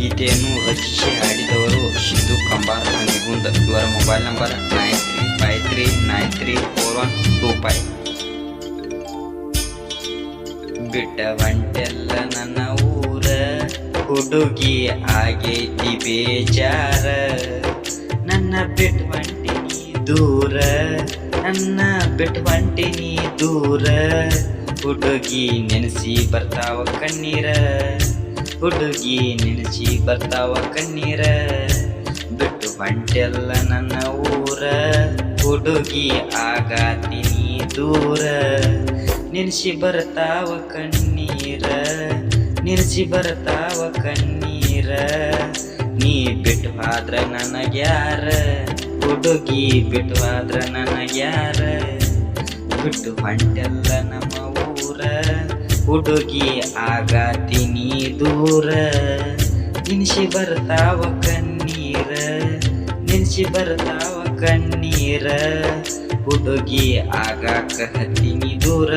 ರಚಿಸಿ ಹಾಡಿದವರು ಸಿದ್ದು ಕಂಬಾರ ನಿಗುಂದ್ ಇವರ mobile number nine three five three nine three four one two five. ಬಿಟ್ಟ ಬಂಟೆಲ್ಲ ನನ್ನ ಊರ, ಹುಡುಗಿ ಆಗೈತಿ ಬೇಜಾರ. ನನ್ನ ಬಿಟ್ಟು ಬಂಟಿನಿ ದೂರ, ನನ್ನ ಬಿಟ್ಟು ಬಂಟಿನಿ ದೂರ. ಹುಡುಗಿ ನೆನೆಸಿ ಬರ್ತಾವ ಕಣ್ಣೀರ. ಹುಡುಗಿ ನೆನೆಸಿ ಬರ್ತಾವ ಕಣ್ಣೀರ. ಬಿಟ್ಟು ಬಂಟೆಲ್ಲ ನನ್ನ ಊರ. ಹುಡುಗಿ ಆಗಾತಿನಿ ದೂರ. ನೆನಸಿ ಬರ್ತಾವ ಕಣ್ಣೀರ. ನೆನಸಿ ಬರ್ತಾವ ಕಣ್ಣೀರ. ನೀ ಬಿಟ್ಟು ಆದ್ರ ನನಗ್ಯಾರ ಹುಡುಗಿ ಬಿಟ್ಟು ಆದ್ರ ನನಗ್ಯಾರ ಬಿಟ್ಟು ಬಂಟೆಲ್ಲ ನಮ್ಮ ಊರ. ಹುಡುಗಿ ಆಗಾತೀನಿ ದೂರ. ನಿನ್ಸಿ ಬರ್ತಾವ ಕಣ್ಣೀರ ನಿನ್ಸಿ ಬರ್ತಾವ ಕಣ್ಣೀರ. ಹುಡುಗಿ ಆಗಾಕ ಹತ್ತೀನಿ ದೂರ.